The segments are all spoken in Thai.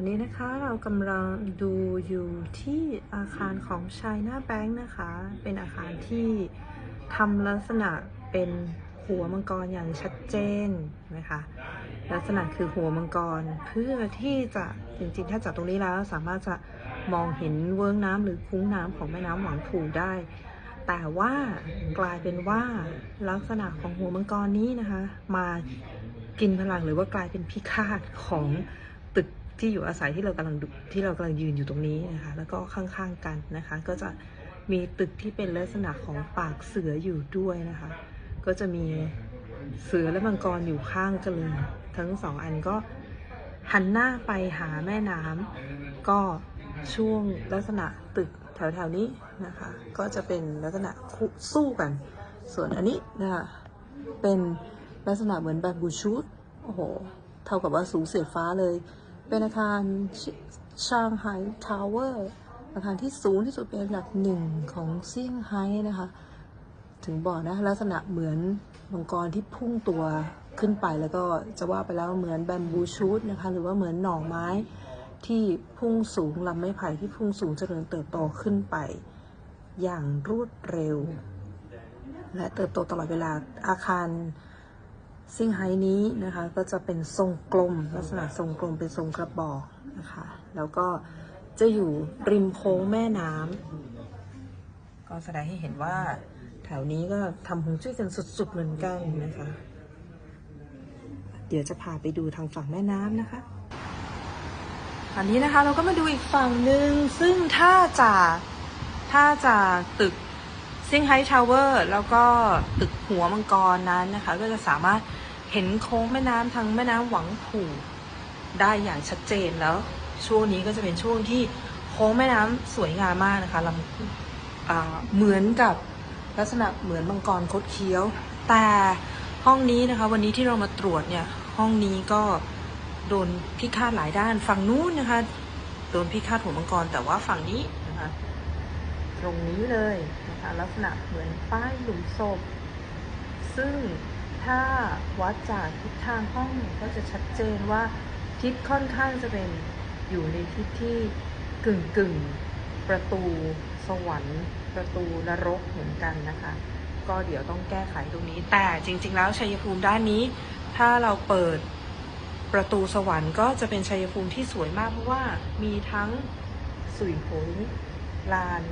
อนนี้นะคะเรากำลังดูอยู่ที่อาคารของ China Bank นะคะ เป็นอาคารที่ทำลักษณะเป็นหัวมังกรอย่างชัดเจนนะคะ ลักษณะคือหัวมังกรเพื่อที่จะจริงๆ ถ้าจากตรงนี้แล้วสามารถจะมองเห็นเวิ้งน้ำหรือคุ้งน้ำของแม่น้ำหวังผู่ได้ แต่ว่ากลายเป็นว่าลักษณะของหัวมังกรนี้นะคะ มากินพลังหรือว่ากลายเป็นพิฆาตของ ที่อยู่อาศัยที่เรากำลังที่เรากำลังยืนอยู่ตรงนี้นะคะแล้วก็ข้างๆกันนะคะ ก็จะมีตึกที่เป็นลักษณะของปากเสืออยู่ด้วยนะคะ ก็จะมีเสือและมังกรอยู่ข้างกันเลยทั้งสองอันก็หันหน้าไปหาแม่น้ำก็ช่วงลักษณะตึกแถวๆนี้นะคะ ก็จะเป็นลักษณะคู่สู้กัน ส่วนอันนี้นะคะเป็นลักษณะเหมือนแบบบูชูดโอ้โห เท่ากับว่าสูงเสียดฟ้าเลย เป็นอาคารชางไฮทาวเวอร์อาคารที่สูงที่สุดเป็นอันดับหนึ่งของเซี่ยงไฮ้นะคะ ถึงบอกนะลักษณะเหมือนมังกรที่พุ่งตัวขึ้นไปแล้วก็จะว่าไปแล้วเหมือนแบมบูชูดนะคะ หรือว่าเหมือนหน่อไม้ที่พุ่งสูงลำไม้ไผ่ที่พุ่งสูงเจริญเติบโตขึ้นไป อย่างรวดเร็ว และเติบโตตลอดเวลาอาคาร ซิงไฮนี้นะคะก็จะเป็นทรงกลม ลักษณะทรงกลมเป็นทรงกระบอกนะคะ แล้วก็จะอยู่ริมโค้งแม่น้ำก็แสดงให้เห็นว่าแถวนี้ก็ทำหงจุ้ยกันสุดๆเหมือนกันนะคะ เดี๋ยวจะพาไปดูทางฝั่งแม่น้ำนะคะตอนนี้นะคะเราก็มาดูอีกฝั่งหนึ่งซึ่งถ้าจากถ้าจากตึก เซี่ยงไฮ้ทาวเวอร์แล้วก็ตึกหัวมังกรนั้นนะคะ ก็จะสามารถเห็นโค้งแม่น้ำทางแม่น้ำหวังผู่ ได้อย่างชัดเจนแล้ว ช่วงนี้ก็จะเป็นช่วงที่โค้งแม่น้ำสวยงามมากนะคะลำอ่าเหมือนกับลักษณะเหมือนมังกรคดเคี้ยว แต่ห้องนี้นะคะ วันนี้ที่เรามาตรวจเนี่ยห้องนี้ก็โดนพิฆาตหลายด้านฝั่งนู้นนะคะ โดนพิฆาตหัวมังกรแต่ว่าฝั่งนี้นะคะ ตรงนี้เลยนะคะลักษณะเหมือนป้ายหลุมศพ ซึ่งถ้าวัดจากทิศทางห้องก็จะชัดเจนว่าทิศค่อนข้างจะเป็นอยู่ในทิศที่กึ่งกึ่งประตูสวรรค์ประตูนรกเหมือนกันนะคะ ก็เดี๋ยวต้องแก้ไขตรงนี้ แต่จริง ๆ แล้วชัยภูมิด้านนี้ ถ้าเราเปิดประตูสวรรค์ก็จะเป็นชัยภูมิที่สวยมากเพราะว่ามีทั้งสุยโผยลาน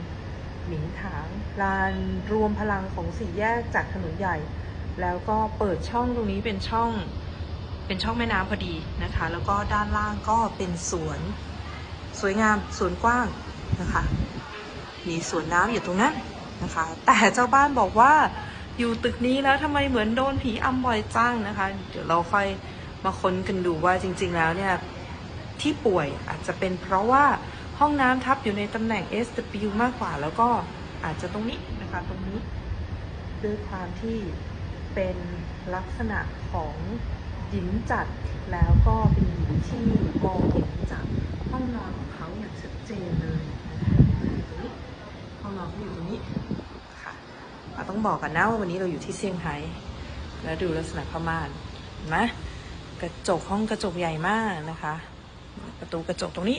หมิงถางลานรวมพลังของสี่แยกจากถนนใหญ่ แล้วก็เปิดช่องตรงนี้เป็นช่องเป็นช่องแม่น้ำพอดีนะคะ แล้วก็ด้านล่างก็เป็นสวนสวยงามสวนกว้างนะคะ มีสวนน้ำอยู่ตรงนั้นนะคะ แต่เจ้าบ้านบอกว่าอยู่ตึกนี้แล้วทำไมเหมือนโดนผีอำบ่อยจังนะคะ เดี๋ยวเราค่อยมาค้นกันดูว่าจริง ๆ แล้วเนี่ยที่ป่วยอาจจะเป็นเพราะว่า ห้องน้ำทับอยู่ในตำแหน่ง SW มากกว่า แล้วก็อาจจะตรงนี้นะคะตรงนี้ด้วยความที่เป็นลักษณะของหญิงจัดแล้วก็เป็นหญิงที่มองเห็นจากห้องนอนของเขาอย่างชัดเจนเลยนะคะอยู่ตรงนี้ห้องนอนเขาอยู่ตรงนี้ค่ะต้องบอกกันนะว่าวันนี้เราอยู่ที่เซี่ยงไฮ้แล้วดูลักษณะผ้าม่านนไหมกระจกห้องกระจกใหญ่มากนะคะ ประตูกระจกตรงนี้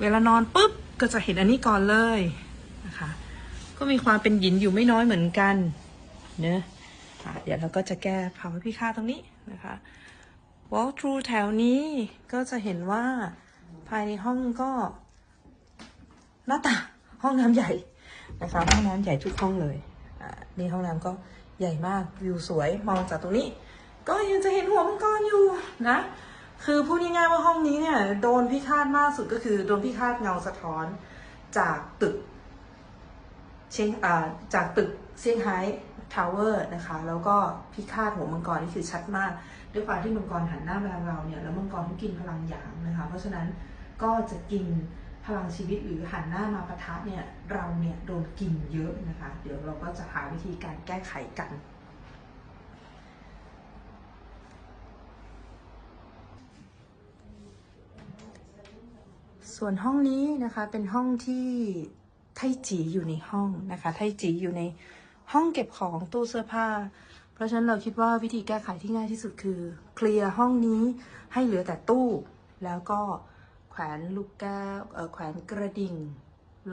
เวลานอนปุ๊บก็จะเห็นอันนี้ก่อนเลยนะคะ ก็มีความเป็นหยินอยู่ไม่น้อยเหมือนกันเนอะะเดี๋ยวเราก็จะแก้ภาวะพิฆาตตรงนี้นะคะ walk through แถวนี้ก็จะเห็นว่าภายในห้องก็ หน้าตาห้องน้ำใหญ่นะคะห้องน้ำใหญ่ทุกห้องเลยอ่านี่ห้องน้ำก็ใหญ่มากวิวสวยมองจากตรงนี้ ก็ยังจะเห็นหัวมังกรอยู่นะ คือพูดง่ายๆว่าห้องนี้เนี่ยโดนพิฆาตมากสุดก็คือโดนพิฆาตเงาสะท้อนจากตึกเชียงอ่าจากตึกเซี่ยงไฮ้ทาวเวอร์นะคะ แล้วก็พิฆาตหัวมังกรนี่คือชัดมาก ด้วยความที่มังกรหันหน้ามาทางเราเนี่ยแล้วมังกรเขากินพลังหยางนะคะ เพราะฉะนั้นก็จะกินพลังชีวิตหรือหันหน้ามาปะทะเนี่ยเราเนี่ยโดนกินเยอะนะคะ เดี๋ยวเราก็จะหาวิธีการแก้ไขกัน ส่วนห้องนี้นะคะเป็นห้องที่ไทจีอยู่ในห้องนะคะ ไทจีอยู่ในห้องเก็บของตู้เสื้อผ้า เพราะฉะนั้นเราคิดว่าวิธีแก้ไขที่ง่ายที่สุดคือ เคลียร์ห้องนี้ให้เหลือแต่ตู้ แล้วก็แขวนลูกแก้วแขวนกระดิ่ง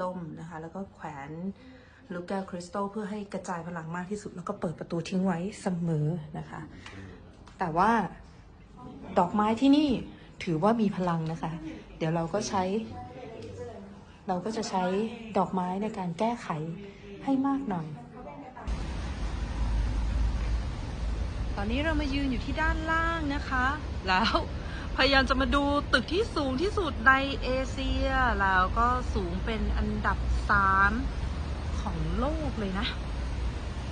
ล่มนะคะ แล้วก็แขวนลูกแก้วคริสตัลเพื่อให้กระจายพลังมากที่สุด แล้วก็เปิดประตูทิ้งไว้เสมอนะคะ แต่ว่าดอกไม้ที่นี่ ถือว่ามีพลังนะคะ เดี๋ยวเราก็ใช้ เราก็จะใช้ดอกไม้ในการแก้ไขให้มากหน่อย ตอนนี้เรามายืนอยู่ที่ด้านล่างนะคะ แล้วพยายามจะมาดูตึกที่สูงที่สุดในเอเชีย แล้วก็สูงเป็นอันดับสามของโลกเลยนะ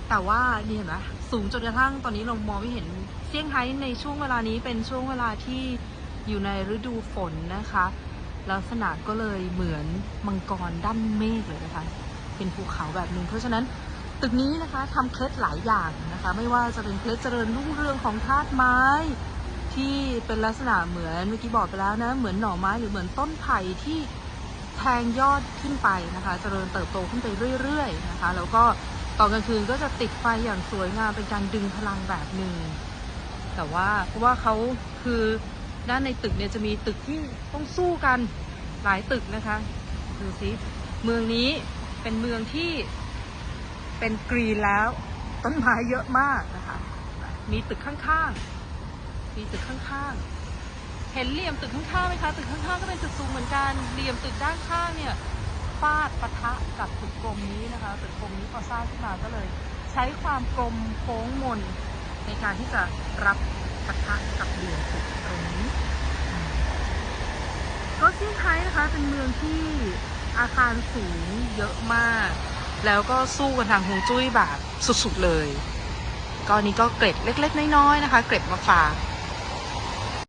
แต่ว่านี่เห็นไหมสูงจนกระทั่งตอนนี้เรามองไม่เห็นเซี่ยงไฮ้ในช่วงเวลานี้เป็นช่วงเวลาที่ อยู่ในฤดูฝนนะคะ ลักษณะก็เลยเหมือนมังกรด้านเมฆเลยนะคะ เป็นภูเขาแบบนึง เพราะฉะนั้นตึกนี้นะคะทำเคล็ดหลายอย่างนะคะ ไม่ว่าจะเป็นเคล็ดเจริญรุ่งเรืองของธาตุไม้ ที่เป็นลักษณะเหมือนเมื่อกี้บอกไปแล้วนะ เหมือนหน่อไม้หรือเหมือนต้นไผ่ที่แทงยอดขึ้นไปนะคะ เจริญเติบโตขึ้นไปเรื่อยๆนะคะ แล้วก็ตอนกลางคืนก็จะติดไฟอย่างสวยงามเป็นการดึงพลังแบบหนึ่ง แต่ว่าเพราะว่าเขาคือ ด้านในตึกเนี่ยจะมีตึกที่ต้องสู้กันหลายตึกนะคะดูสิเมืองนี้เป็นเมืองที่เป็นกรีนแล้ว ต้นไม้เยอะมากนะคะมีตึกข้างๆ มีตึกข้างๆ เห็นเหลี่ยมตึกข้างๆไหมคะ ตึกข้างๆ ก็เป็นตึกสูงเหมือนกัน เหลี่ยมตึกด้านข้างเนี่ยฟาดปะทะกับตึกกลมนี้นะคะ ตึกกลมนี้พอสร้างขึ้นมาก็เลย ใช้ความกลมโค้งมนในการที่จะรับ ปะทะกับเหลี่ยมสุดตรงนี้ก็เซี่ยงไฮ้นะคะเป็นเมืองที่อาคารสูงเยอะมาก แล้วก็สู้กันทางฮวงจุ้ยแบบสุดๆเลยก็อันนี้ก็เกร็ดเล็ก ๆ น้อยๆนะคะ เกร็ดมาฝาก